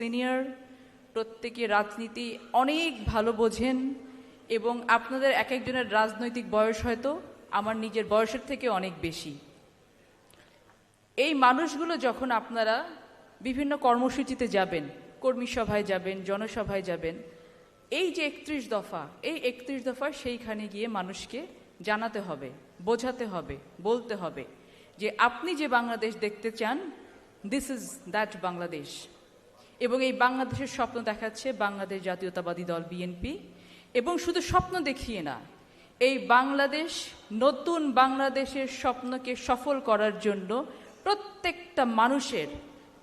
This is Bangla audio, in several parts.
সিনিয়র, প্রত্যেকে রাজনীতি অনেক ভালো বোঝেন এবং আপনাদের এক একজনের রাজনৈতিক বয়স হয়তো আমার নিজের বয়সের থেকে অনেক বেশি। এই মানুষগুলো যখন আপনারা বিভিন্ন কর্মসূচিতে যাবেন, কর্মী সভায় যাবেন, জনসভায় যাবেন, এই যে একত্রিশ দফা, এই একত্রিশ দফা সেইখানে গিয়ে মানুষকে জানাতে হবে, বোঝাতে হবে, বলতে হবে যে আপনি যে বাংলাদেশ দেখতে চান দিস ইজ দ্যাট বাংলাদেশ এবং এই বাংলাদেশের স্বপ্ন দেখাচ্ছে বাংলাদেশ জাতীয়তাবাদী দল বিএনপি। এবং শুধু স্বপ্ন দেখিয়ে না, এই বাংলাদেশ, নতুন বাংলাদেশের স্বপ্নকে সফল করার জন্য প্রত্যেকটা মানুষের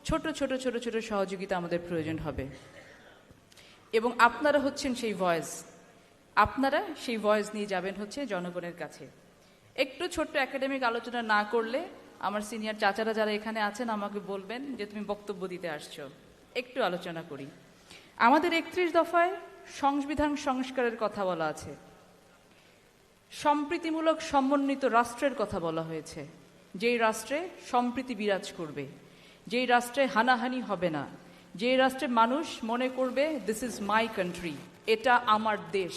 ছোট ছোট ছোট ছোট সহযোগিতা আমাদের প্রয়োজন হবে। এবং আপনারা হচ্ছেন সেই ভয়েস। আপনারা সেই ভয়েস নিয়ে যাবেন হচ্ছে জনগণের কাছে। একটু ছোট্ট একাডেমিক আলোচনা না করলে আমার সিনিয়র চাচারা যারা এখানে আছেন আমাকে বলবেন যে তুমি বক্তব্য দিতে আসছো। একটু আলোচনা করি। আমাদের একত্রিশ দফায় সংবিধান সংস্কারের কথা বলা আছে। সম্প্রীতিমূলক সমন্বিত রাষ্ট্রের কথা বলা হয়েছে। যেই রাষ্ট্রে সম্প্রীতি বিরাজ করবে, যেই রাষ্ট্রে হানাহানি হবে না, যেই রাষ্ট্রে মানুষ মনে করবে দিস ইজ মাই কান্ট্রি এটা আমার দেশ।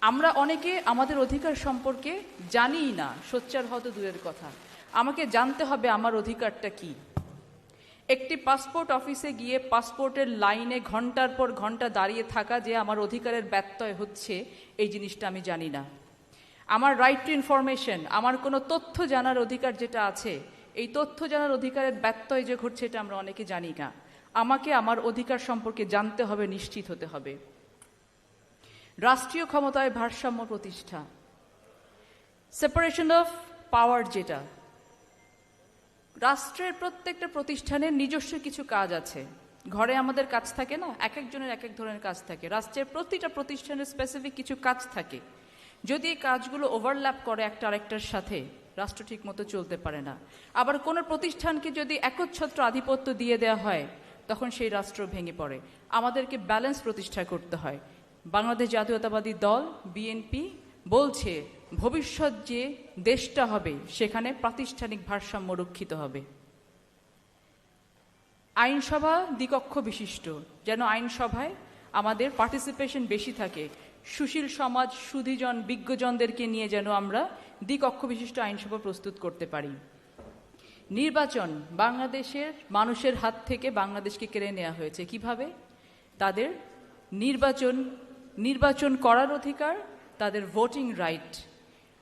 আমরা অনেকে আমাদের অধিকার সম্পর্কে জানিই না, সোচ্চার হয়তো দূরের কথা। আমাকে জানতে হবে আমার অধিকারটা কি। একটি পাসপোর্ট অফিসে গিয়ে পাসপোর্টের লাইনে ঘণ্টার পর ঘণ্টা দাঁড়িয়ে থাকা যে আমার অধিকারের ব্যত্যয় হচ্ছে, এই জিনিসটা আমি জানি না। আমার রাইট টু ইনফরমেশন আমার কোনো তথ্য জানার অধিকার যেটা আছে, এই তথ্য জানার অধিকারের ব্যত্যয় যে ঘটছে এটা আমরা অনেকে জানি না। আমাকে আমার অধিকার সম্পর্কে জানতে হবে, নিশ্চিত হতে হবে। রাষ্ট্রীয় ক্ষমতায় ভারসাম্য প্রতিষ্ঠা। সেপারেশন অফ পাওয়ার যেটা রাষ্ট্রের প্রত্যেকটা প্রতিষ্ঠানের নিজস্ব কিছু কাজ আছে। ঘরে আমাদের কাজ থাকে না? এক একজনের এক এক ধরনের কাজ থাকে। রাষ্ট্রের প্রতিটা প্রতিষ্ঠানের স্পেসিফিক কিছু কাজ থাকে। যদি এই কাজগুলো ওভারল্যাপ করে একটা আরেকটার সাথে, রাষ্ট্র ঠিক মতো চলতে পারে না। আবার কোনো প্রতিষ্ঠানকে যদি একচ্ছত্র আধিপত্য দিয়ে দেওয়া হয়, তখন সেই রাষ্ট্র ভেঙে পড়ে। আমাদেরকে ব্যালেন্স প্রতিষ্ঠা করতে হয়। বাংলাদেশ জাতীয়তাবাদী দল বিএনপি বলছে, ভবিষ্যৎ যে দেশটা হবে, সেখানে প্রাতিষ্ঠানিক ভারসাম্য রক্ষিত হবে। আইনসভা দ্বিকক্ষ বিশিষ্ট, যেন আইনসভায় আমাদের পার্টিসিপেশন বেশি থাকে। সুশীল সমাজ সুধীজন বিজ্ঞজনদেরকে নিয়ে যেন আমরা দ্বিকক্ষ বিশিষ্ট আইনসভা প্রস্তুত করতে পারি। নির্বাচন বাংলাদেশের মানুষের হাত থেকে বাংলাদেশকে কেড়ে নেওয়া হয়েছে। কীভাবে? তাদের নির্বাচন নির্বাচন করার অধিকার তাদের ভোটিং রাইট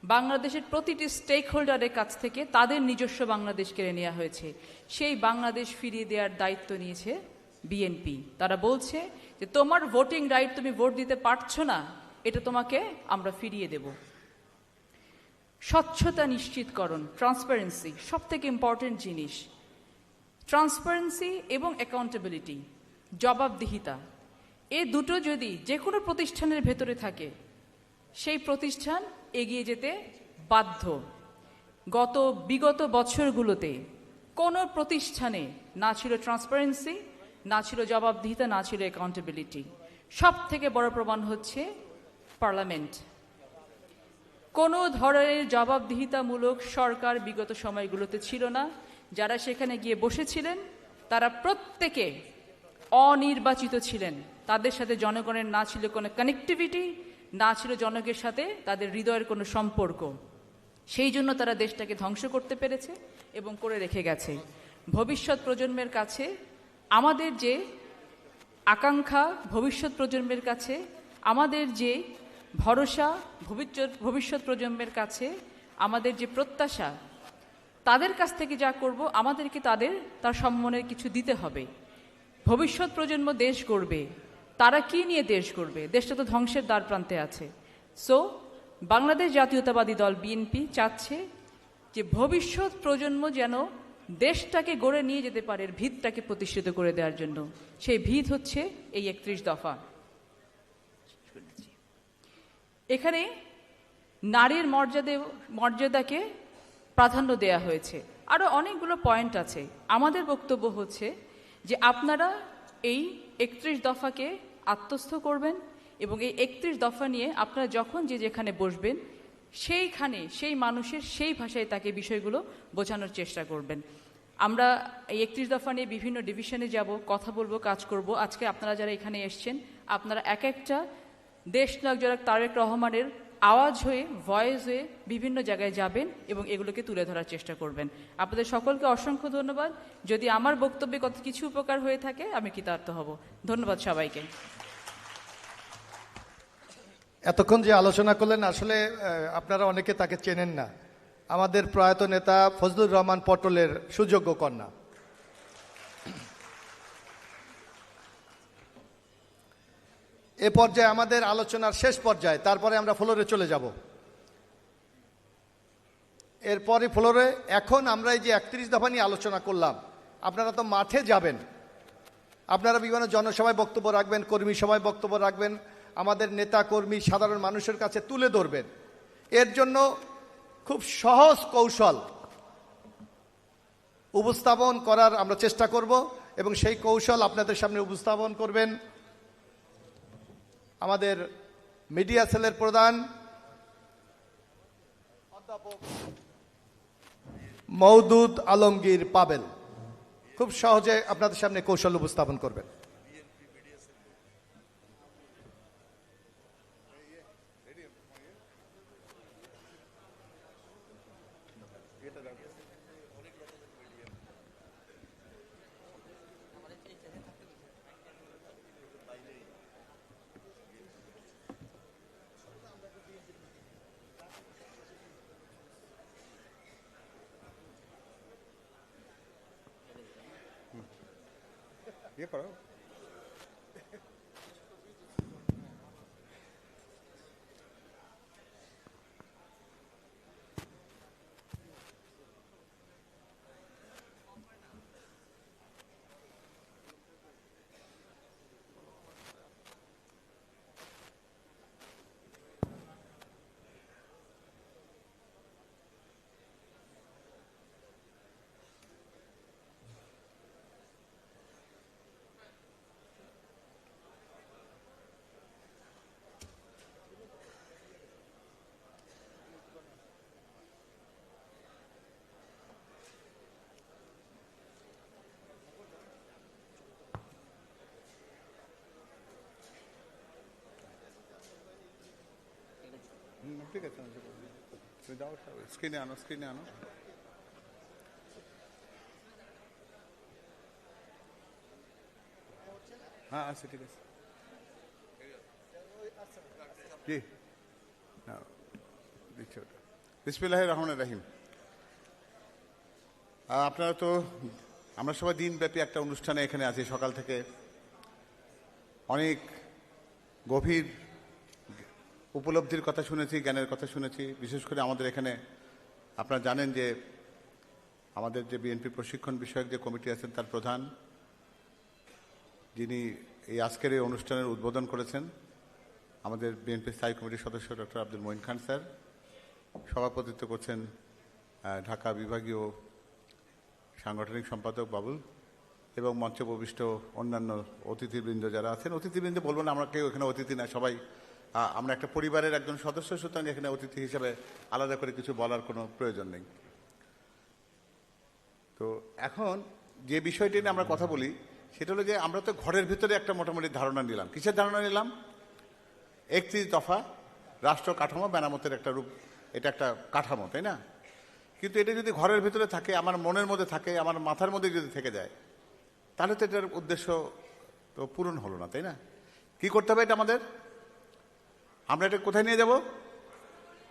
বাংলাদেশের প্রতিটি স্টেক হোল্ডারের কাছ থেকে তাদের নিজস্ব বাংলাদেশ কেড়ে নেওয়া হয়েছে। সেই বাংলাদেশ ফিরিয়ে দেওয়ার দায়িত্ব নিয়েছে বিএনপি তারা বলছে যে, তোমার ভোটিং রাইট তুমি ভোট দিতে পারছ না, এটা তোমাকে আমরা ফিরিয়ে দেব। স্বচ্ছতা নিশ্চিতকরণ ট্রান্সপারেন্সি সব থেকে ইম্পর্টেন্ট জিনিস। ট্রান্সপারেন্সি এবং অ্যাকাউন্টেবিলিটি জবাবদিহিতা। এ দুটো যদি যে কোনো প্রতিষ্ঠানের ভেতরে থাকে সেই প্রতিষ্ঠান এগিয়ে যেতে বাধ্য। গত বিগত বছরগুলোতে কোনো প্রতিষ্ঠানে না ছিল ট্রান্সপারেন্সি না ছিল জবাবদিহিতা, না ছিল অ্যাকাউন্টেবিলিটি সব থেকে বড় প্রমাণ হচ্ছে পার্লামেন্ট। কোনো ধরনের জবাবদিহিতামূলক সরকার বিগত সময়গুলোতে ছিল না। যারা সেখানে গিয়ে বসেছিলেন, তারা প্রত্যেকে অনির্বাচিত ছিলেন। তাদের সাথে জনগণের না ছিল কোনো কানেক্টিভিটি না ছিল জনকের সাথে, তাদের হৃদয়ের কোনো সম্পর্ক। সেই জন্য তারা দেশটাকে ধ্বংস করতে পেরেছে এবং করে রেখে গেছে। ভবিষ্যৎ প্রজন্মের কাছে, আমাদের যে আকাঙ্ক্ষা ভবিষ্যৎ প্রজন্মের কাছে, আমাদের যে ভরসা ভবিষ্যৎ ভবিষ্যৎ প্রজন্মের কাছে, আমাদের যে প্রত্যাশা, তাদের কাছ থেকে যা করব, আমাদেরকে তাদের, তার সম্মানের কিছু দিতে হবে। ভবিষ্যৎ প্রজন্ম দেশ গড়বে। তারা কি নিয়ে দেশ গড়বে? দেশটা তো ধ্বংসের দ্বার প্রান্তে আছে। সো বাংলাদেশ জাতীয়তাবাদী দল বিএনপি চাচ্ছে যে ভবিষ্যৎ প্রজন্ম যেন দেশটাকে গড়ে নিয়ে যেতে পারে ভিতটাকে প্রতিষ্ঠিত করে দেওয়ার জন্য। সেই ভিত হচ্ছে এই একত্রিশ দফা। এখানে নারীর মর্যাদা, মর্যাদাকে প্রাধান্য দেয়া হয়েছে। আরও অনেকগুলো পয়েন্ট আছে। আমাদের বক্তব্য হচ্ছে যে আপনারা এই একত্রিশ দফাকে আত্মস্থ করবেন এবং এই একত্রিশ দফা নিয়ে আপনারা যখন যে যেখানে বসবেন, সেইখানে সেই মানুষের সেই ভাষায় তাকে বিষয়গুলো বোঝানোর চেষ্টা করবেন। আমরা এই একত্রিশ দফা নিয়ে বিভিন্ন ডিভিশনে যাব, কথা বলব, কাজ করব। আজকে আপনারা যারা এখানে এসছেন, আপনারা এক একটা দেশ নায়ক জনাক তারেক রহমানের আওয়াজ হয়ে ভয়েস হয়ে বিভিন্ন জায়গায় যাবেন এবং এগুলোকে তুলে ধরার চেষ্টা করবেন। আপনাদের সকলকে অসংখ্য ধন্যবাদ। যদি আমার বক্তব্যে কত কিছু উপকার হয়ে থাকে, আমি কৃতার্থ হব। ধন্যবাদ সবাইকে। এতক্ষণ যে আলোচনা করলেন, আসলে আপনারা অনেকে তাকে চেনেন না। আমাদের প্রয়াত নেতা ফজলুর রহমান পটলের সুযোগ্য কন্যা। এ পর্যায়ে আমাদের আলোচনার শেষ পর্যায়ে, তারপরে আমরা ফ্লোরে চলে যাব। এরপরে ফ্লোরে, এখন আমরা এই যে একত্রিশ দফা নিয়ে আলোচনা করলাম, আপনারা তো মাঠে যাবেন। আপনারা বিভিন্ন জনসভায় বক্তব্য রাখবেন, কর্মী সভায় বক্তব্য রাখবেন, আমাদের নেতা, কর্মী, সাধারণ মানুষের কাছে তুলে ধরবেন। এর জন্য খুব সহজ কৌশল উপস্থাপন করার আমরা চেষ্টা করব এবং সেই কৌশল আপনাদের সামনে উপস্থাপন করবেন। আমাদের মিডিয়া সেলের প্রধান অধ্যাপক মৌদুদ আলমগীর পাবেল। খুব সহজে আপনাদের সামনে কৌশল উপস্থাপন করবেন। ঠিক আছে। তুমি যাও স্ক্রিনে আনো স্ক্রিনে আনো হ্যাঁ আছে ঠিক আছে জি দিচ্ছি ওটা বিসমিল্লাহ রহমান রাহিম আপনারা তো আমরা সবাই দিনব্যাপী একটা অনুষ্ঠানে এখানে আছি সকাল থেকে অনেক গভীর উপলব্ধির কথা শুনেছি, জ্ঞানের কথা শুনেছি। বিশেষ করে আমাদের এখানে আপনারা জানেন যে আমাদের যে বিএনপি প্রশিক্ষণ বিষয়ক যে কমিটি আছেন, তার প্রধান যিনি এই আজকের এই অনুষ্ঠানের উদ্বোধন করেছেন, আমাদের বিএনপি স্থায়ী কমিটির সদস্য ডক্টর আব্দুল মঈন খান স্যার। সভাপতিত্ব করছেন ঢাকা বিভাগীয় সাংগঠনিক সম্পাদক বাবুল এবং মঞ্চে প্রবিষ্ট অন্যান্য অতিথিবৃন্দ যারা আছেন। অতিথিবৃন্দ বলব না, আমরা কেউ এখানে অতিথি না, সবাই আমরা একটা পরিবারের একজন সদস্য, সুতরাং এখানে অতিথি হিসেবে আলাদা করে কিছু বলার কোনো প্রয়োজন নেই। তো এখন যে বিষয়টি নিয়ে আমরা কথা বলি, সেটা হলো যে আমরা তো ঘরের ভিতরে একটা মোটামুটি ধারণা নিলাম। কিসের ধারণা নিলাম? একত্রিশ দফা রাষ্ট্র কাঠামো মেরামতের একটা রূপ, এটা একটা কাঠামো, তাই না? কিন্তু এটা যদি ঘরের ভিতরে থাকে, আমার মনের মধ্যে থাকে, আমার মাথার মধ্যে যদি থেকে যায়, তাহলে তো এটার উদ্দেশ্য তো পূরণ হলো না, তাই না? কি করতে হবে এটা আমাদের? আমরা এটা কোথায় নিয়ে যাব?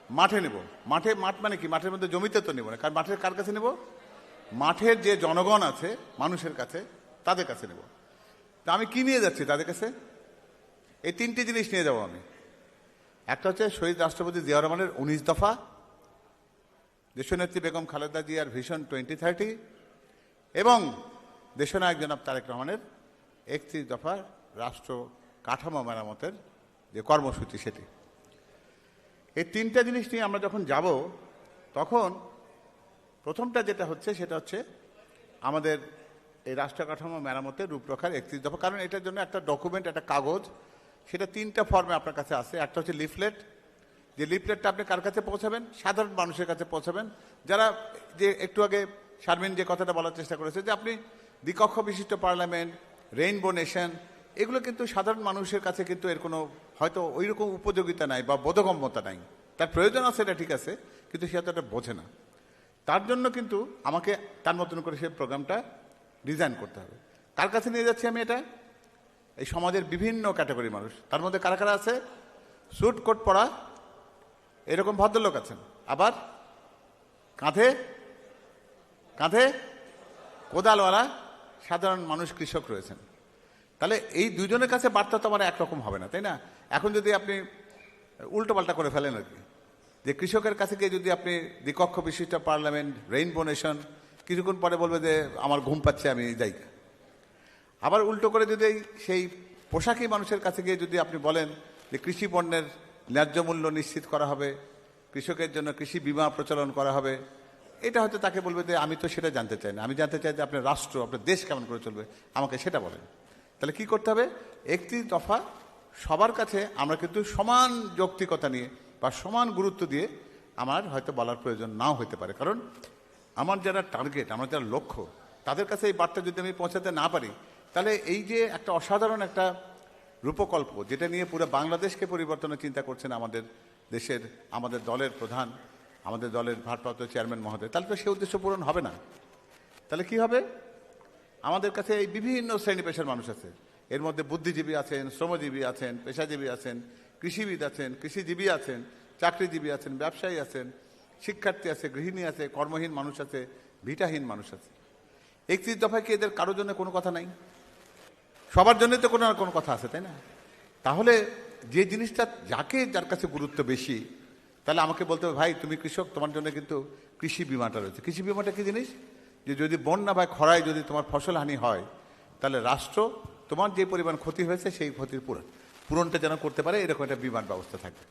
মাঠে নেব। মাঠে, মাঠ মানে কি? মাঠের মধ্যে জমিতে তো নেব না। কারণ মাঠের, কার কাছে নেব? মাঠের যে জনগণ আছে, মানুষের কাছে, তাদের কাছে নেব। তা আমি কি নিয়ে যাচ্ছি তাদের কাছে? এই তিনটি জিনিস নিয়ে যাব আমি। একটা হচ্ছে শহীদ রাষ্ট্রপতি জিয়া রহমানের উনিশ দফা, দেশনেত্রী বেগম খালেদা জিয়ার ভিশন টোয়েন্টি থার্টি, এবং দেশনায়ক জনাব তারেক রহমানের একত্রিশ দফার রাষ্ট্র কাঠামো মেরামতের যে কর্মসূচি সেটি। এই তিনটা জিনিস নিয়ে আমরা যখন যাব, তখন প্রথমটা যেটা হচ্ছে, সেটা হচ্ছে আমাদের এই রাষ্ট্র কাঠামো মেরামতের রূপরেখার একত্রিশ দফা। কারণ এটার জন্য একটা ডকুমেন্ট একটা কাগজ, সেটা তিনটা ফর্মে আপনার কাছে আছে। একটা হচ্ছে লিফলেট যে লিফলেটটা আপনি কার কাছে পৌঁছাবেন? সাধারণ মানুষের কাছে পৌঁছাবেন। যারা যে একটু আগে শারমিন যে কথাটা বলার চেষ্টা করেছে, যে আপনি দ্বিকক্ষ বিশিষ্ট পার্লামেন্ট রেইনবো নেশন এগুলো কিন্তু সাধারণ মানুষের কাছে কিন্তু এর কোনো হয়তো ওই রকম উপযোগিতা নাই বা বোধগম্যতা নাই। তার প্রয়োজন আছে, এটা ঠিক আছে, কিন্তু সে এটা বোঝে না। তার জন্য কিন্তু আমাকে তার মতন করে সে প্রোগ্রামটা ডিজাইন করতে হবে। কার কাছে নিয়ে যাচ্ছি আমি এটা? এই সমাজের বিভিন্ন ক্যাটাগরি মানুষ। তার মধ্যে কারা কারা আছে? স্যুট কোট পরা, এরকম ভদ্রলোক আছেন। আবার কাঁধে কাঁধে কোদালওয়ালা সাধারণ মানুষ কৃষক রয়েছেন। তাহলে এই দুজনের কাছে বার্তা তো আমার একরকম হবে না, তাই না? এখন যদি আপনি উল্টোপাল্টা করে ফেলেন আর কি। যে কৃষকের কাছে গিয়ে যদি আপনি দ্বিকক্ষ বিশিষ্ট পার্লামেন্ট, রেইনবো নেশন, কিছুক্ষণ পরে বলবে যে আমার ঘুম পাচ্ছে, আমি যাই। আবার উল্টো করে যদি সেই পোশাকি মানুষের কাছে গিয়ে যদি আপনি বলেন যে কৃষি পণ্যের ন্যায্য মূল্য নিশ্চিত করা হবে, কৃষকের জন্য কৃষি বিমা প্রচলন করা হবে, এটা হয়তো তাকে বলবে যে আমি তো সেটা জানতে চাই না। আমি জানতে চাই যে আপনার রাষ্ট্র, আপনার দেশ কেমন করে চলবে। আমাকে সেটা বলেন। তাহলে কি করতে হবে? একটি দফা সবার কাছে আমরা কিন্তু সমান যৌক্তিকতা নিয়ে বা সমান গুরুত্ব দিয়ে আমার হয়তো বলার প্রয়োজন নাও হতে পারে। কারণ আমার যারা টার্গেট আমার যারা লক্ষ্য, তাদের কাছে এই বার্তা যদি আমি পৌঁছাতে না পারি, তাহলে এই যে একটা অসাধারণ একটা রূপকল্প, যেটা নিয়ে পুরো বাংলাদেশকে পরিবর্তনের চিন্তা করছেন আমাদের দেশের, আমাদের দলের প্রধান, আমাদের দলের ভারপ্রাপ্ত চেয়ারম্যান মহোদয়, তাহলে তো সে উদ্দেশ্য পূরণ হবে না। তাহলে কি হবে? আমাদের কাছে এই বিভিন্ন শ্রেণি পেশার মানুষ আছে। এর মধ্যে বুদ্ধিজীবী আছেন, শ্রমজীবী আছেন, পেশাজীবী আছেন, কৃষিবিদ আছেন, কৃষিজীবী আছেন, চাকরিজীবী আছেন, ব্যবসায়ী আছেন, শিক্ষার্থী আছে, গৃহিণী আছে, কর্মহীন মানুষ আছে, ভিটাহীন মানুষ আছে। একত্রিশ দফায় কি এদের কারোর জন্য কোনো কথা নাই? সবার জন্যই তো কোনো না কোনো কথা আছে, তাই না? তাহলে যে জিনিসটা যাকে যার কাছে গুরুত্ব বেশি, তাহলে আমাকে বলতে হবে, ভাই, তুমি কৃষক, তোমার জন্য কিন্তু কৃষি বিমাটা রয়েছে। কৃষি বিমাটা কি জিনিস? যে যদি বন্যা বা খরায় যদি তোমার ফসল হানি হয়, তাহলে রাষ্ট্র তোমার যে পরিমাণ ক্ষতি হয়েছে সেই ক্ষতির পূরণ, পূরণটা যেন করতে পারে, এরকম একটা বিমান ব্যবস্থা থাকবে।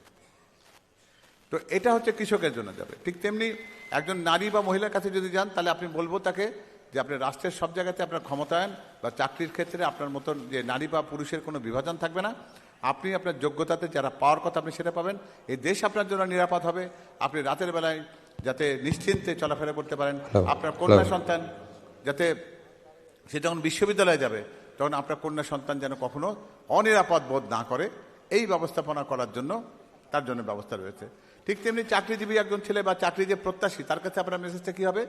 তো এটা হচ্ছে কৃষকের জন্য যাবে। ঠিক তেমনি একজন নারী বা মহিলার কাছে যদি যান, তাহলে আপনি বলব তাকে যে আপনি রাষ্ট্রের সব জায়গাতে আপনার ক্ষমতায়ন বা চাকরির ক্ষেত্রে আপনার মতন যে নারী বা পুরুষের কোনো বিভাজন থাকবে না। আপনি আপনার যোগ্যতাতে যারা পাওয়ার কথা আপনি সেটা পাবেন। এই দেশ আপনার জন্য নিরাপদ হবে। আপনি রাতের বেলায় যাতে নিশ্চিন্তে চলাফেরা করতে পারেন। আপনার কন্যা সন্তান যাতে সে যখন বিশ্ববিদ্যালয়ে যাবে তখন আপনার কন্যা সন্তান যেন কখনো অনিরাপদ বোধ না করে এই ব্যবস্থাপনা করার জন্য তার জন্য ব্যবস্থা রয়েছে। ঠিক তেমনি চাকরিজীবী একজন ছেলে বা চাকরি যে প্রত্যাশী তার কাছে আপনার মেসেজটা কী হবে?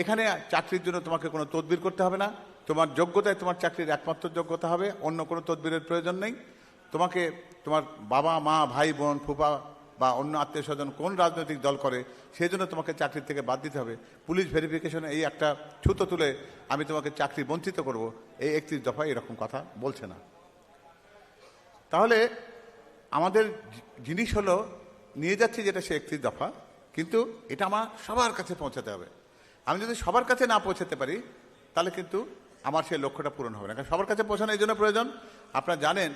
এখানে চাকরির জন্য তোমাকে কোনো তদবির করতে হবে না। তোমার যোগ্যতায় তোমার চাকরির একমাত্র যোগ্যতা হবে অন্য কোনো তদবিরের প্রয়োজন নেই। তোমাকে তোমার বাবা মা ভাই বোন ফুপা বা অন্য আত্মীয় স্বজন কোন রাজনৈতিক দল করে সেই জন্য তোমাকে চাকরি থেকে বাদ দিতে হবে। পুলিশ ভেরিফিকেশনে এই একটা ছুতো তুলে আমি তোমাকে চাকরি বঞ্চিত করব। এই একত্রিশ দফায় এরকম কথা বলছে না। তাহলে আমাদের জিনিস হলো নিয়ে যাচ্ছি যেটা সে একত্রিশ দফা, কিন্তু এটা আমার সবার কাছে পৌঁছাতে হবে। আমি যদি সবার কাছে না পৌঁছাতে পারি, তাহলে কিন্তু আমার সেই লক্ষ্যটা পূরণ হবে না। কারণ সবার কাছে পৌঁছানো এই জন্য প্রয়োজন। আপনারা জানেন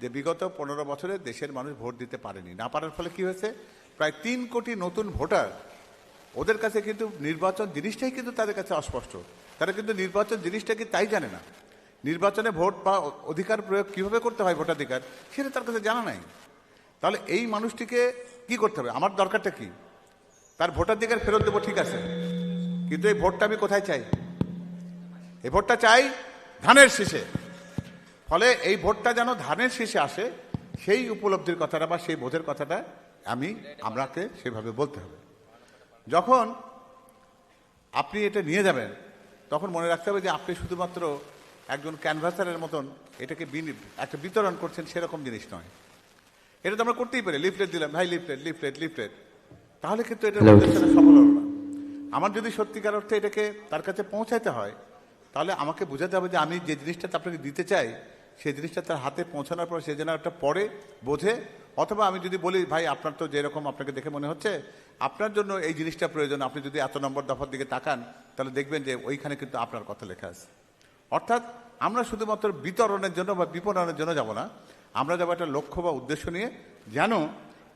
যে বিগত পনেরো বছরে দেশের মানুষ ভোট দিতে পারেনি। না পারার ফলে কি হয়েছে? প্রায় তিন কোটি নতুন ভোটার, ওদের কাছে কিন্তু নির্বাচন জিনিসটাই কিন্তু তাদের কাছে অস্পষ্ট। তারা কিন্তু নির্বাচন জিনিসটা কি তাই জানে না? নির্বাচনে ভোট বা অধিকার প্রয়োগ কীভাবে করতে হয় ভোটাধিকার, সেটা তার কাছে জানা নাই। তাহলে এই মানুষটিকে কি করতে হবে? আমার দরকারটা কি? তার ভোটাধিকার ফেরত দেবো ঠিক আছে, কিন্তু এই ভোটটা আমি কোথায় চাই? এই ভোটটা চাই ধানের শীষে। ফলে এই ভোটটা যেন ধানের শেষে আসে সেই উপলব্ধির কথাটা বা সেই বোধের কথাটা আমি আমরাকে সেভাবে বলতে হবে। যখন আপনি এটা নিয়ে যাবেন তখন মনে রাখতে হবে যে আপনি শুধুমাত্র একজন ক্যানভাসারের মতন এটাকে একটা বিতরণ করছেন সেরকম জিনিস নয়। এটা তো আমরা করতেই পারি। লিফলেট দিলাম ভাই লিফলেট লিফলেট লিফলেট। তাহলে কিন্তু এটা সফল হলো না। আমার যদি সত্যিকার অর্থে এটাকে তার কাছে পৌঁছাইতে হয় তাহলে আমাকে বোঝাতে হবে যে আমি যে জিনিসটা আপনাকে দিতে চাই সেই জিনিসটা তার হাতে পৌঁছানোর পর সে যেন একটা পরে বোঝে। অথবা আমি যদি বলি, ভাই, আপনার তো যেরকম আপনাকে দেখে মনে হচ্ছে, আপনার জন্য এই জিনিসটা প্রয়োজন, আপনি যদি এত নম্বর দফার দিকে তাকান, তাহলে দেখবেন যে ওইখানে কিন্তু আপনার কথা লেখা আছে। অর্থাৎ আমরা শুধুমাত্র বিতরণের জন্য বা বিপণনের জন্য যাব না, আমরা যাব একটা লক্ষ্য বা উদ্দেশ্য নিয়ে, যেন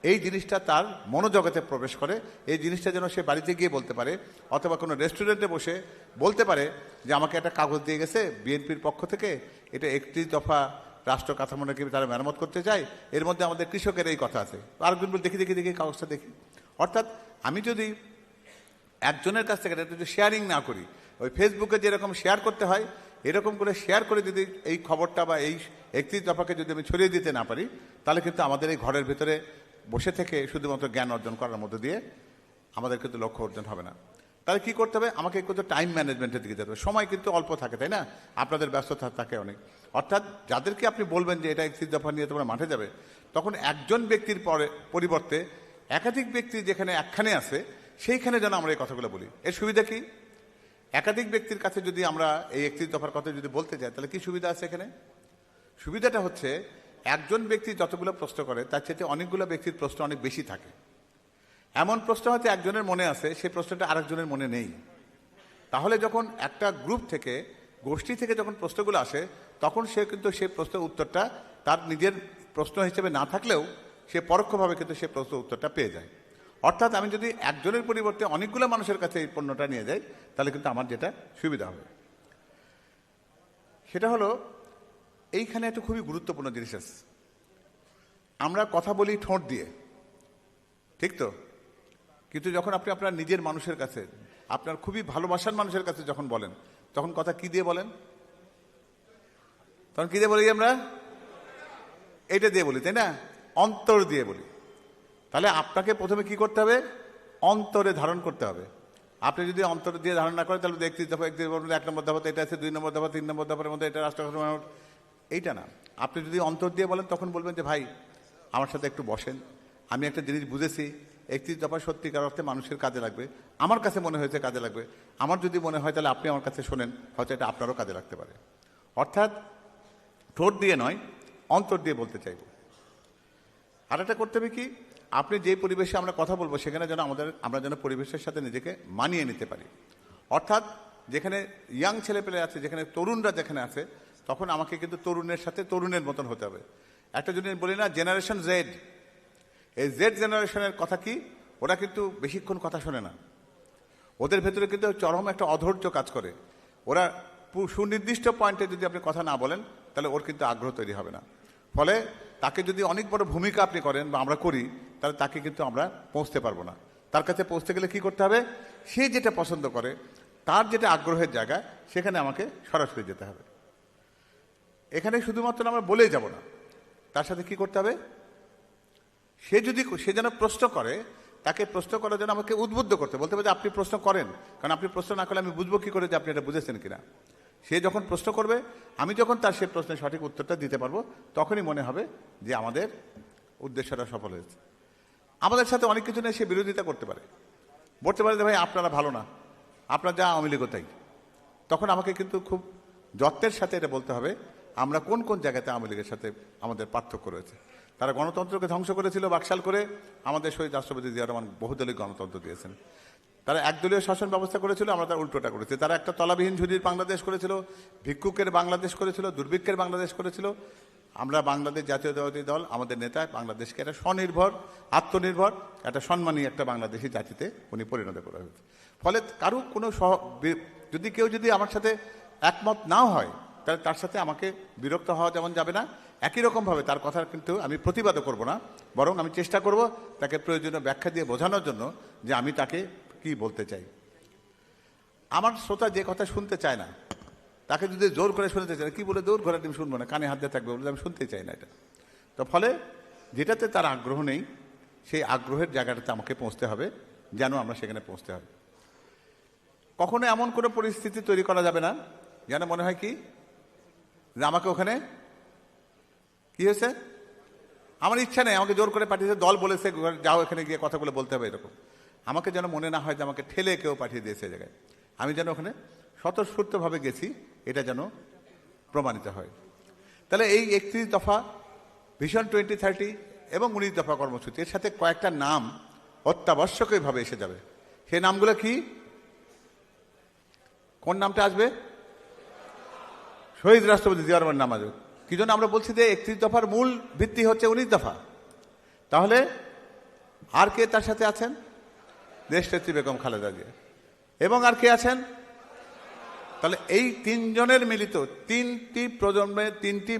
এই জিনিসটা তার মনোজগতে প্রবেশ করে। এই জিনিসটা যেন সে বাড়িতে গিয়ে বলতে পারে, অথবা কোনো রেস্টুরেন্টে বসে বলতে পারে যে আমাকে একটা কাগজ দিয়ে গেছে, বিএনপির পক্ষ থেকে। এটা একটি দফা রাষ্ট্র কাঠামোটাকে তারা মেরামত করতে চায়। এর মধ্যে আমাদের কৃষকের এই কথা আছে। আরেকজন বলে, দেখি দেখি দেখি, কাগজটা দেখি। অর্থাৎ আমি যদি একজনের কাছ থেকে এটা যদি শেয়ারিং না করি, ওই ফেসবুকে যেরকম শেয়ার করতে হয়, এরকম করে শেয়ার করে যদি এই খবরটা বা এই একত্রিশ দফাকে যদি আমি ছড়িয়ে দিতে না পারি, তাহলে কিন্তু আমাদের এই ঘরের ভেতরে বসে থেকে শুধুমাত্র জ্ঞান অর্জন করার মধ্যে দিয়ে আমাদের কিন্তু লক্ষ্য অর্জন হবে না। তাহলে কি করতে হবে? আমাকে কিন্তু টাইম ম্যানেজমেন্টের দিকে যেতে হবে। সময় কিন্তু অল্প থাকে, তাই না? আপনাদের ব্যস্ততা থাকে অনেক। অর্থাৎ যাদেরকে আপনি বলবেন যে এটা একত্রিশ দফা নিয়ে তোমরা মাঠে যাবে, তখন একজন ব্যক্তির পরে, পরিবর্তে একাধিক ব্যক্তি যেখানে একখানে আছে, সেইখানে যেন আমরা এই কথাগুলো বলি। এর সুবিধা কি? একাধিক ব্যক্তির কাছে যদি আমরা এই একত্রিশ দফার কথা যদি বলতে যাই, তাহলে কি সুবিধা আছে এখানে? সুবিধাটা হচ্ছে একজন ব্যক্তি যতগুলো প্রশ্ন করে, তার চেয়ে অনেকগুলো ব্যক্তির প্রশ্ন অনেক বেশি থাকে। এমন প্রশ্ন হয়তো একজনের মনে আছে, সেই প্রশ্নটা আরেকজনের মনে নেই। তাহলে যখন একটা গ্রুপ থেকে, গোষ্ঠী থেকে যখন প্রশ্নগুলো আসে, তখন সে কিন্তু সেই প্রশ্নের উত্তরটা তার নিজের প্রশ্ন হিসেবে না থাকলেও সে পরোক্ষভাবে কিন্তু সে প্রশ্ন উত্তরটা পেয়ে যায়। অর্থাৎ আমি যদি একজনের পরিবর্তে অনেকগুলো মানুষের কাছে এই পণ্যটা নিয়ে যাই, তাহলে কিন্তু আমার যেটা সুবিধা হবে। সেটা হলো এইখানে একটা খুবই গুরুত্বপূর্ণ জিনিস আছে। আমরা কথা বলি ঠোঁট দিয়ে, ঠিক তো? কিন্তু যখন আপনি আপনার নিজের মানুষের কাছে, আপনার খুবই ভালোবাসার মানুষের কাছে যখন বলেন, তখন কথা কি দিয়ে বলেন? তখন কি দিয়ে বলি আমরা? এইটা দিয়ে বলি, তাই না? অন্তর দিয়ে বলি। তাহলে আপনাকে প্রথমে কি করতে হবে? অন্তরে ধারণ করতে হবে। আপনি যদি অন্তর দিয়ে ধারণ না করেন, তাহলে একত্রিশ দফা একত্রিশ এক নম্বর দফাতে এটা আছে, দুই নম্বর দফা তিন নম্বর দফার মধ্যে, এটা রাষ্ট্র এইটা না। আপনি যদি অন্তর দিয়ে বলেন, তখন বলবেন যে, ভাই, আমার সাথে একটু বসেন। আমি একটা জিনিস বুঝেছি। একত্রিশ দফা সত্যিকার অর্থে মানুষের কাজে লাগবে। আমার কাছে মনে হয়েছে কাজে লাগবে। আমার যদি মনে হয়, তাহলে আপনি আমার কাছে শোনেন। হয়তো এটা আপনারও কাজে লাগতে পারে। অর্থাৎ ঠোঁট দিয়ে নয়, অন্তর দিয়ে বলতে চাইব। আর একটা করতে হবে কি? আপনি যে পরিবেশে আমরা কথা বলব, সেখানে যেন আমাদের, আমরা যেন পরিবেশের সাথে নিজেকে মানিয়ে নিতে পারি। অর্থাৎ যেখানে ইয়াং ছেলেপেলে আছে, যেখানে তরুণরা যেখানে আছে তখন আমাকে কিন্তু তরুণের সাথে তরুণের মতন হতে হবে। একটা জিনিস বলি না জেনারেশন জেড এই জেড জেনারেশনের কথা কি? ওরা কিন্তু বেশিক্ষণ কথা শোনে না। ওদের ভেতরে কিন্তু চরম একটা অধৈর্য কাজ করে। ওরা সুনির্দিষ্ট পয়েন্টে যদি আপনি কথা না বলেন, তাহলে ওর কিন্তু আগ্রহ তৈরি হবে না। ফলে তাকে যদি অনেক বড় ভূমিকা আপনি করেন বা আমরা করি, তাহলে তাকে কিন্তু আমরা পৌঁছতে পারব না। তার কাছে পৌঁছতে গেলে কি করতে হবে? সে যেটা পছন্দ করে, তার যেটা আগ্রহের জায়গা, সেখানে আমাকে সরাসরি যেতে হবে। এখানে শুধুমাত্র আমরা বলেই যাব না। তার সাথে কি করতে হবে? সে যদি, সে যেন প্রশ্ন করে, তাকে প্রশ্ন করার জন্য আমাকে উদ্বুদ্ধ করতে বলতে হবে যে আপনি প্রশ্ন করেন, কারণ আপনি প্রশ্ন না করলে আমি বুঝব কি করে যে আপনি এটা বুঝেছেন কিনা। সে যখন প্রশ্ন করবে, আমি যখন তার সে প্রশ্নের সঠিক উত্তরটা দিতে পারব, তখনই মনে হবে যে আমাদের উদ্দেশ্যটা সফল হয়েছে। আমাদের সাথে অনেক কিছু নিয়ে সে বিরোধিতা করতে পারে। বলতে পারে যে, ভাই, আপনারা ভালো না। আপনার যা আওয়ামী লীগও তাই। তখন আমাকে কিন্তু খুব যত্নের সাথে এটা বলতে হবে। আমরা কোন কোন জায়গাতে আওয়ামী লীগের সাথে আমাদের পার্থক্য রয়েছে? তারা গণতন্ত্রকে ধ্বংস করেছিল বাকশাল করে, আমাদের শহীদ রাষ্ট্রপতি জিয়া রহমান বহুদলীয় গণতন্ত্র দিয়েছেন। তারা একদলীয় শাসন ব্যবস্থা করেছিল, আমরা তার উল্টোটা করেছি। তারা একটা তলাবিহীন ঝুড়ির বাংলাদেশ করেছিল, ভিক্ষুকের বাংলাদেশ করেছিল, দুর্ভিক্ষের বাংলাদেশ করেছিল। আমরা বাংলাদেশ জাতীয়তাবাদী দল, আমাদের নেতা বাংলাদেশকে একটা স্বনির্ভর, আত্মনির্ভর, একটা সম্মানী একটা বাংলাদেশি জাতিতে উনি পরিণত করা হয়েছে। ফলে কারও কোনো সহ যদি কেউ যদি আমার সাথে একমত নাও হয় তাহলে তার সাথে আমাকে বিরক্ত হওয়া যেমন যাবে না, একই রকমভাবে তার কথার কিন্তু আমি প্রতিবাদও করব না, বরং আমি চেষ্টা করব তাকে প্রয়োজনীয় ব্যাখ্যা দিয়ে বোঝানোর জন্য যে আমি তাকে কি বলতে চাই। আমার শ্রোতা যে কথা শুনতে চায় না, তাকে যদি জোর করে শুনতে চায়, কি বলে দৌড় ঘরে তুমি শুনব না, কানে হাত দিয়ে থাকবে বলে আমি শুনতে চাই না এটা। তো ফলে যেটাতে তার আগ্রহ নেই, সেই আগ্রহের জায়গাটাতে আমাকে পৌঁছতে হবে, যেন আমরা সেখানে পৌঁছতে হবে। কখনো এমন কোনো পরিস্থিতি তৈরি করা যাবে না, যেন মনে হয় কি যে আমাকে ওখানে? কি হয়েছে? আমার ইচ্ছা নেই, আমাকে জোর করে পাঠিয়েছে, দল বলেছে, যাও এখানে গিয়ে কথাগুলো বলতে হবে এরকম। আমাকে যেন মনে না হয় যে আমাকে ঠেলে কেউ পাঠিয়ে দিয়েছে জায়গায়। আমি যেন ওখানে স্বতঃস্ফূর্তভাবে গেছি, এটা যেন প্রমাণিত হয়। তাহলে এই একত্রিশ দফা ভিশন টোয়েন্টি থার্টি এবং উনিশ দফা কর্মসূচি, এর সাথে কয়েকটা নাম অত্যাবশ্যকীয়ভাবে এসে যাবে। সেই নামগুলো কি? কোন নামটা আসবে? শহীদ রাষ্ট্রপতি জিয়া রহমান নাম আসবে কি জন্য আমরা বলছি যে একত্রিশ দফার মূল ভিত্তি হচ্ছে উনিশ দফা? তাহলে আর কে তার সাথে আছেন? দেশনেত্রী বেগম খালেদা জিয়া। এবং আর কে আছেন? তাহলে এই তিনজনের মিলিত তিনটি প্রজন্মের তিনটি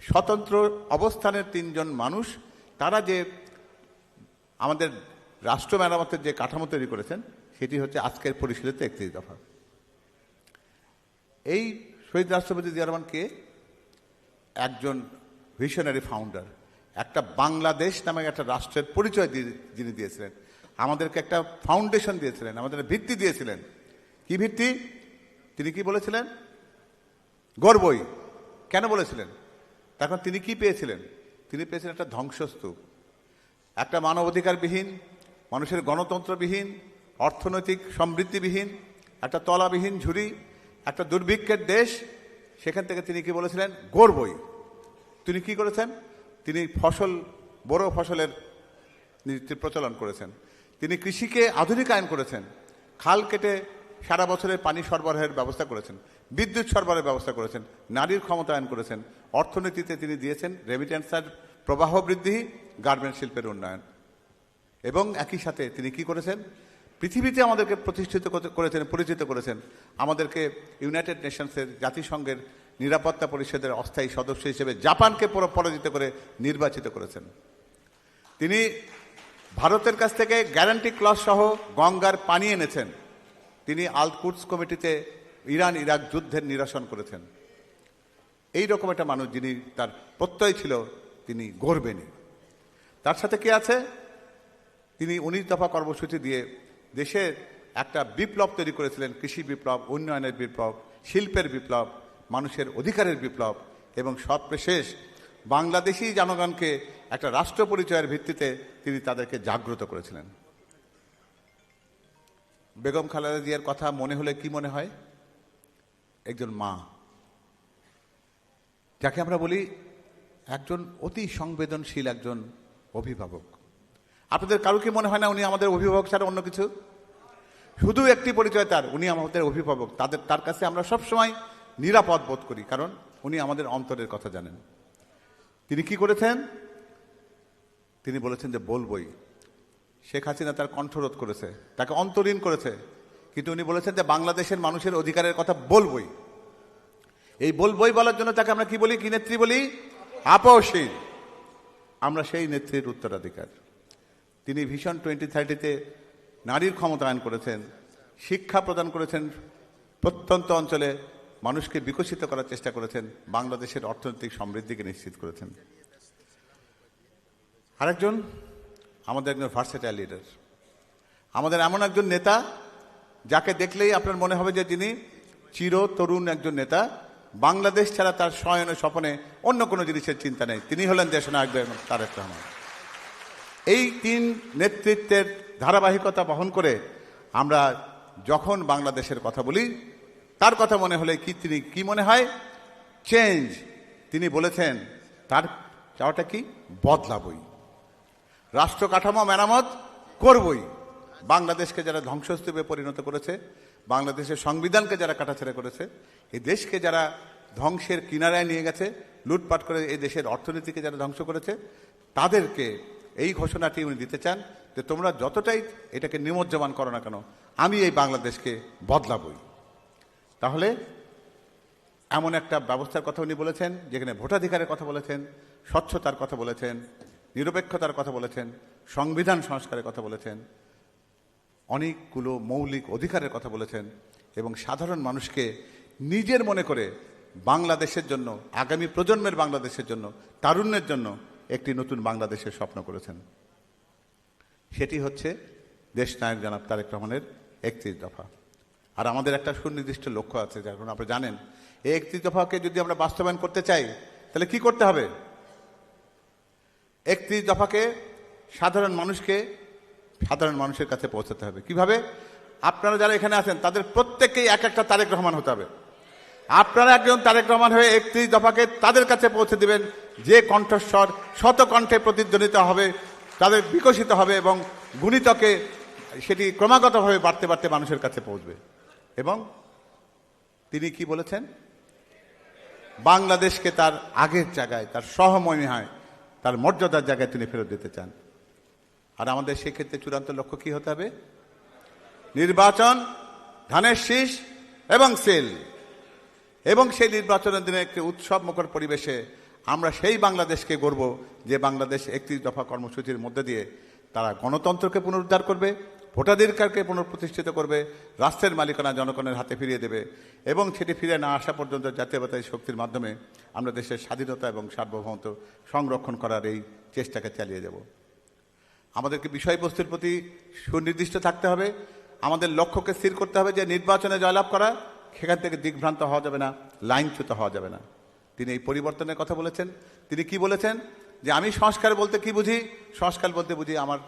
স্বতন্ত্র অবস্থানের তিনজন মানুষ, তারা যে আমাদের রাষ্ট্র মেরামতের যে কাঠামো তৈরি করেছেন, সেটি হচ্ছে আজকের পরিশীলিত একত্রিশ দফা। এই শহীদ রাষ্ট্রপতি জিয়া রহমানকে একজন ভিশনারি ফাউন্ডার একটা বাংলাদেশ নামে একটা রাষ্ট্রের পরিচয় যিনি দিয়েছিলেন। আমাদেরকে একটা ফাউন্ডেশন দিয়েছিলেন, আমাদের ভিত্তি দিয়েছিলেন। কি ভিত্তি? তিনি কি বলেছিলেন? গর্বই কেন বলেছিলেন? তখন তিনি কি পেয়েছিলেন? তিনি পেয়েছিলেন একটা ধ্বংসস্তূপ। একটা মানবাধিকারবিহীন, মানুষের গণতন্ত্রবিহীন, অর্থনৈতিক সমৃদ্ধিবিহীন, একটা তলাবিহীন ঝুড়ি একটা দুর্ভিক্ষের দেশ, সেখান থেকে তিনি কি বলেছিলেন? গর্বই তিনি কি করেছেন? তিনি ফসল, বড় ফসলের প্রচলন করেছেন। তিনি কৃষিকে আধুনিকায়ন করেছেন। খাল কেটে সারা বছরের পানি সরবরাহের ব্যবস্থা করেছেন। বিদ্যুৎ সরবরাহের ব্যবস্থা করেছেন। নারীর ক্ষমতায়ন করেছেন। অর্থনীতিতে তিনি দিয়েছেন রেমিটেন্সের প্রবাহ বৃদ্ধি গার্মেন্ট শিল্পের উন্নয়ন। এবং একই সাথে তিনি কি করেছেন? পৃথিবীতে আমাদেরকে প্রতিষ্ঠিত করেছেন, পরিচিত করেছেন। আমাদেরকে ইউনাইটেড নেশনসের জাতিসংঘের নিরাপত্তা পরিষদের অস্থায়ী সদস্য হিসেবে জাপানকে পরাজিত করে নির্বাচিত করেছেন। তিনি ভারতের কাছ থেকে গ্যারান্টি ক্লস সহ গঙ্গার পানি এনেছেন। তিনি আল কুডস কমিটিতে ইরান ইরাক যুদ্ধের নিরসন করেছেন। এই রকম একটা মানুষ যিনি, তার প্রত্যয় ছিল তিনি গড়বেনি তার সাথে কে আছে? তিনি উনিশ দফা কর্মসূচি দিয়ে দেশের একটা বিপ্লব তৈরি করেছিলেন, কৃষি বিপ্লব, উন্নয়নের বিপ্লব, শিল্পের বিপ্লব, মানুষের অধিকারের বিপ্লব এবং সর্বশেষ বাংলাদেশি জনগণকে একটা রাষ্ট্র পরিচয়ের ভিত্তিতে তিনি তাদেরকে জাগ্রত করেছিলেন। বেগম খালেদা জিয়ার কথা মনে হলে কি মনে হয়? একজন মা। যাকে আমরা বলি একজন অতি সংবেদনশীল একজন অভিভাবক। আপনাদের কারও কি মনে হয় না উনি আমাদের অভিভাবক ছাড়া অন্য কিছু? শুধু একটি পরিচয় তার, উনি আমাদের অভিভাবক। তাদের, তার কাছে আমরা সবসময় নিরাপদ বোধ করি, কারণ উনি আমাদের অন্তরের কথা জানেন। তিনি কি করেছেন? তিনি বলেছেন যে বলবই। শেখ হাসিনা তার কণ্ঠরোধ করেছে, তাকে অন্তরীণ করেছে। কিন্তু উনি বলেছেন যে বাংলাদেশের মানুষের অধিকারের কথা বলবই। এই বলবই বলার জন্য তাকে আমরা কি বলি? কি নেত্রী বলি? আপসীন আমরা সেই নেত্রীর উত্তরাধিকার। তিনি ভিশন টোয়েন্টি থার্টিতে নারীর ক্ষমতায়ন করেছেন, শিক্ষা প্রদান করেছেন, প্রত্যন্ত অঞ্চলে মানুষকে বিকশিত করার চেষ্টা করেছেন, বাংলাদেশের অর্থনৈতিক সমৃদ্ধিকে নিশ্চিত করেছেন। আরেকজন, আমাদের একজন ভার্সেটাইল লিডার আমাদের এমন একজন নেতা যাকে দেখলেই আপনার মনে হবে যে তিনি চির তরুণ একজন নেতা। বাংলাদেশ ছাড়া তার শয়নে স্বপনে অন্য কোনো জিনিসের চিন্তা নেই। তিনি হলেন দেশনায়ক বেগম তারেক রহমান। এই তিন নেতৃত্বের ধারাবাহিকতা বহন করে আমরা যখন বাংলাদেশের কথা বলি, তার কথা মনে হলে কি তিনি কি মনে হয়? চেঞ্জ তিনি বলেছেন, তার চাওয়াটা কি? বদলাবই। রাষ্ট্র কাঠামো মেরামত করবই। বাংলাদেশকে যারা ধ্বংসস্তূপে পরিণত করেছে, বাংলাদেশের সংবিধানকে যারা কাটাছেড়া করেছে এই দেশকে যারা ধ্বংসের কিনারায় নিয়ে গেছে, লুটপাট করে এই দেশের অর্থনীতিকে যারা ধ্বংস করেছে, তাদেরকে এই ঘোষণাটি উনি দিতে চান যে তোমরা যতটাই এটাকে নিমজ্জমান করো না কেন, আমি এই বাংলাদেশকে বদলাবই। তাহলে এমন একটা ব্যবস্থার কথা উনি বলেছেন, যেখানে ভোটাধিকারের কথা বলেছেন, স্বচ্ছতার কথা বলেছেন, নিরপেক্ষতার কথা বলেছেন, সংবিধান সংস্কারের কথা বলেছেন, অনেকগুলো মৌলিক অধিকারের কথা বলেছেন এবং সাধারণ মানুষকে নিজের মনে করে বাংলাদেশের জন্য, আগামী প্রজন্মের বাংলাদেশের জন্য, তারুণ্যের জন্য একটি নতুন বাংলাদেশের স্বপ্ন করেছেন। সেটি হচ্ছে দেশনায়ক জনাব তারেক রহমানের একত্রিশ দফা। আর আমাদের একটা সুনির্দিষ্ট লক্ষ্য আছে যেমন আপনি জানেন, এই একত্রিশ দফাকে যদি আমরা বাস্তবায়ন করতে চাই, তাহলে কি করতে হবে? একত্রিশ দফাকে সাধারণ মানুষকে, সাধারণ মানুষের কাছে পৌঁছাতে হবে। কীভাবে? আপনারা যারা এখানে আছেন, তাদের প্রত্যেককেই এক একটা তারেক রহমান হতে হবে। আপনারা একজন তারেক রহমান হয়ে একত্রিশ দফাকে তাদের কাছে পৌঁছে দিবেন। যে কণ্ঠস্বর শত কণ্ঠে প্রতিধ্বনিত হবে, তাদের বিকশিত হবে এবং গুণিতকে সেটি ক্রমাগতভাবে বাড়তে বাড়তে মানুষের কাছে পৌঁছবে। এবং তিনি কি বলেছেন? বাংলাদেশকে তার আগের জায়গায়, তার সহমহিমায় তার মর্যাদার জায়গায় তিনি ফেরত দিতে চান। আর আমাদের সেক্ষেত্রে চূড়ান্ত লক্ষ্য কি হতে হবে? নির্বাচন, ধানের শীষ এবং সেল। এবং সেই নির্বাচনের দিনে একটি উৎসব মুখর পরিবেশে আমরা সেই বাংলাদেশকে গড়ব যে বাংলাদেশ একটি দফা কর্মসূচির মধ্যে দিয়ে তারা গণতন্ত্রকে পুনরুদ্ধার করবে, ভোটাধিকারকে পুনঃপ্রতিষ্ঠিত করবে, রাষ্ট্রের মালিকানা জনগণের হাতে ফিরিয়ে দেবে এবং সেটি ফিরে না আসা পর্যন্ত জাতীয়তায় শক্তির মাধ্যমে আমরা দেশের স্বাধীনতা এবং সার্বভৌমত্ব সংরক্ষণ করার এই চেষ্টাকে চালিয়ে যাব। আমাদেরকে বিষয়বস্তুর প্রতি সুনির্দিষ্ট থাকতে হবে, আমাদের লক্ষ্যকে স্থির করতে হবে যে নির্বাচনে জয়লাভ করা সেখান থেকে দিগ্ভ্রান্ত হওয়া যাবে না, লাইনচ্যুত হওয়া যাবে না। তিনি এই পরিবর্তনের কথা বলেছেন। তিনি কি বলেছেন? যে আমি সংস্কার বলতে কি বুঝি? সংস্কার বলতে বুঝি আমার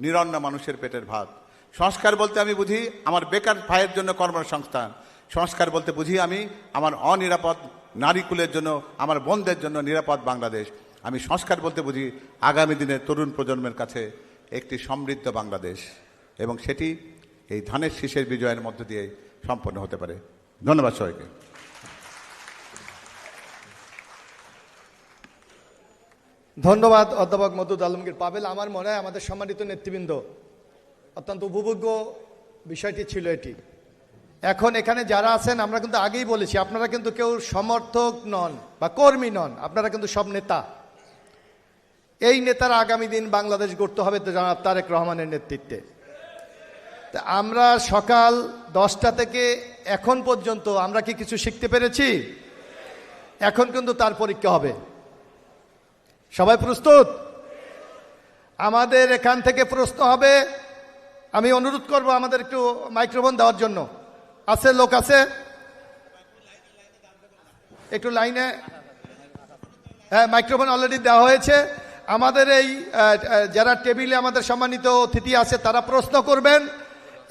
নিরন্ন মানুষের পেটের ভাত। সংস্কার বলতে আমি বুঝি আমার বেকার ভাইয়ের জন্য কর্মসংস্থান। সংস্কার বলতে বুঝি আমি আমার অনিরাপদ নারীকুলের জন্য, আমার বোনদের জন্য নিরাপদ বাংলাদেশ। আমি সংস্কার বলতে বুঝি আগামী দিনের তরুণ প্রজন্মের কাছে একটি সমৃদ্ধ বাংলাদেশ। এবং সেটি এই ধানের শীষের বিজয়ের মধ্য দিয়ে সম্পন্ন হতে পারে। ধন্যবাদ সবাইকে। ধন্যবাদ অধ্যাপক মদুদ আলমগীর। পাবেল, আমার মনে হয় আমাদের সম্মানিত নেতৃবৃন্দ, অত্যন্ত উপভোগ্য বিষয়টি ছিল এটি। এখন এখানে যারা আছেন, আমরা কিন্তু আগেই বলেছি, আপনারা কিন্তু কেউ সমর্থক নন বা কর্মী নন, আপনারা কিন্তু সব নেতা। এই নেতারা আগামী দিন বাংলাদেশ গড়তে হবে তো জনাব তারেক রহমানের নেতৃত্বে। তা আমরা সকাল দশটা থেকে এখন পর্যন্ত আমরা কি কিছু শিখতে পেরেছি? এখন কিন্তু তার পরীক্ষা হবে। সবাই প্রস্তুত? আমাদের এখান থেকে প্রশ্ন হবে, আমি অনুরোধ করব আমাদের একটু মাইক্রোফোন দেওয়ার জন্য। আছে লোক আছে? একটু লাইনে। হ্যাঁ মাইক্রোফোন অলরেডি দেওয়া হয়েছে। আমাদের এই যারা টেবিলে আমাদের সম্মানিত অতিথি আছে, তারা প্রশ্ন করবেন।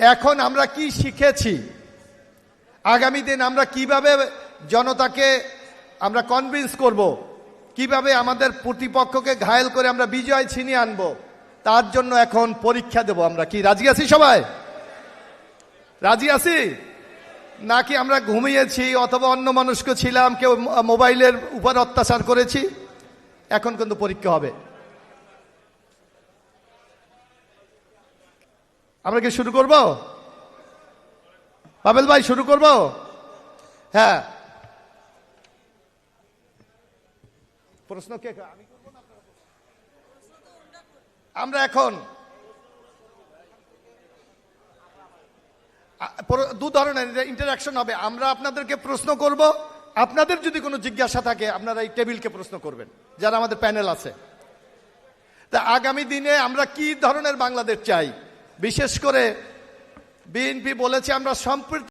এখন আমরা কি শিখেছি? আগামী দিন আমরা কীভাবে জনতাকে আমরা কনভিন্স করব? কীভাবে আমাদের প্রতিপক্ষকে ঘায়েল করে আমরা বিজয় ছিনিয়ে আনব? তার জন্য এখন পরীক্ষা দেব আমরা। কি, রাজি আছি সবাই? রাজি আছি? নাকি আমরা ঘুমিয়েছি অথবা অন্য মানুষক ছিলাম, কেউ মোবাইলের উপর অত্যাচার করেছি? এখন কিন্তু পরীক্ষা হবে। আমরা কি শুরু করব? পাবেল ভাই, শুরু করব? হ্যাঁ। প্রশ্ন কে? আমরা এখন দু ধরনের ইন্টারাকশন হবে। আমরা আপনাদেরকে প্রশ্ন করব। আপনাদের যদি কোনো জিজ্ঞাসা থাকে, আপনারা এই টেবিলকে প্রশ্ন করবেন, যারা আমাদের প্যানেল আছে। তা আগামী দিনে আমরা কি ধরনের বাংলাদেশ চাই? বিশেষ করে বিএনপি বলেছে আমরা সম্প্রীতি